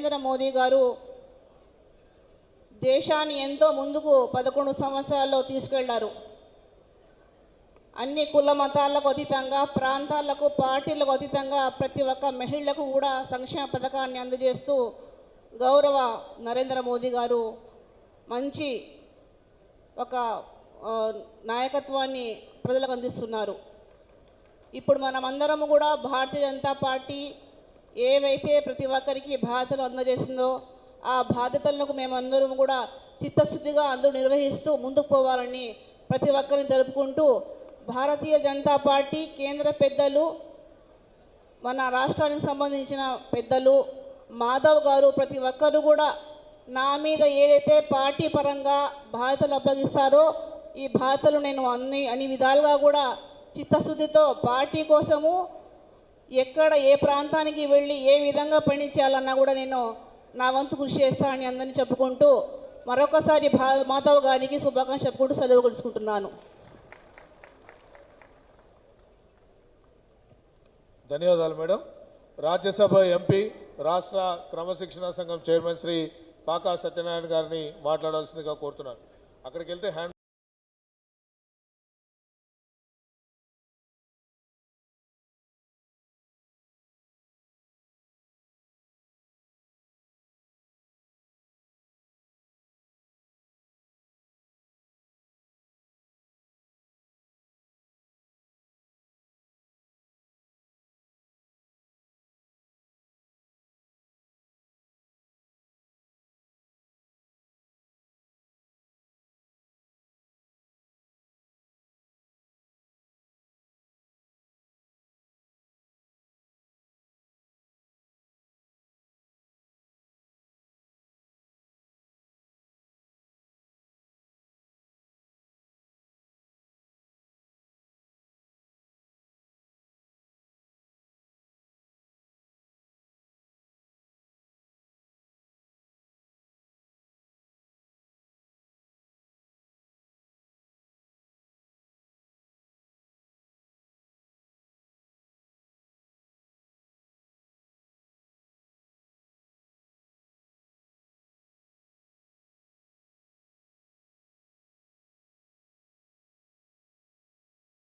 నరేంద్ర మోదీ గారు దేశాన్ని ఎంతో ముందుకు పదకొండు సంవత్సరాల్లో తీసుకెళ్ళారు. అన్ని కుల మతాలకు అతీతంగా ప్రాంతాలకు పార్టీలకు అతీతంగా ప్రతి ఒక్క మహిళలకు కూడా సంక్షేమ పథకాన్ని అందజేస్తూ గౌరవ నరేంద్ర మోదీ గారు మంచి ఒక నాయకత్వాన్ని ప్రజలకు అందిస్తున్నారు. ఇప్పుడు మనమందరము కూడా భారతీయ జనతా పార్టీ ఏవైతే ప్రతి ఒక్కరికి బాధ్యతలు అందజేసిందో ఆ బాధ్యతలకు మేమందరం కూడా చిత్తశుద్ధిగా అందరూ నిర్వహిస్తూ ముందుకు పోవాలని ప్రతి ఒక్కరిని తెలుపుకుంటూ భారతీయ జనతా పార్టీ కేంద్ర పెద్దలు మన రాష్ట్రానికి సంబంధించిన పెద్దలు మాధవ్ గారు ప్రతి ఒక్కరు కూడా నా మీద ఏదైతే పార్టీ పరంగా బాధ్యతలు అప్పగిస్తారో ఈ బాధ్యతలు నేను అన్ని అన్ని విధాలుగా కూడా చిత్తశుద్ధితో పార్టీ కోసము ఎక్కడ ఏ ప్రాంతానికి వెళ్ళి ఏ విధంగా పనిచేయాలన్నా కూడా నేను నా వంతు కృషి చేస్తానని అందరినీ చెప్పుకుంటూ మరొకసారి భా మాధవ్ గారికి శుభాకాంక్ష చెప్పుకుంటూ సెలవు కలుసుకుంటున్నాను. ధన్యవాదాలు మేడం. రాజ్యసభ ఎంపీ రాష్ట్ర క్రమశిక్షణ సంఘం చైర్మన్ శ్రీ పాకా సత్యనారాయణ గారిని మాట్లాడాల్సిందిగా కోరుతున్నాను. అక్కడికి వెళ్తే హ్యాండ్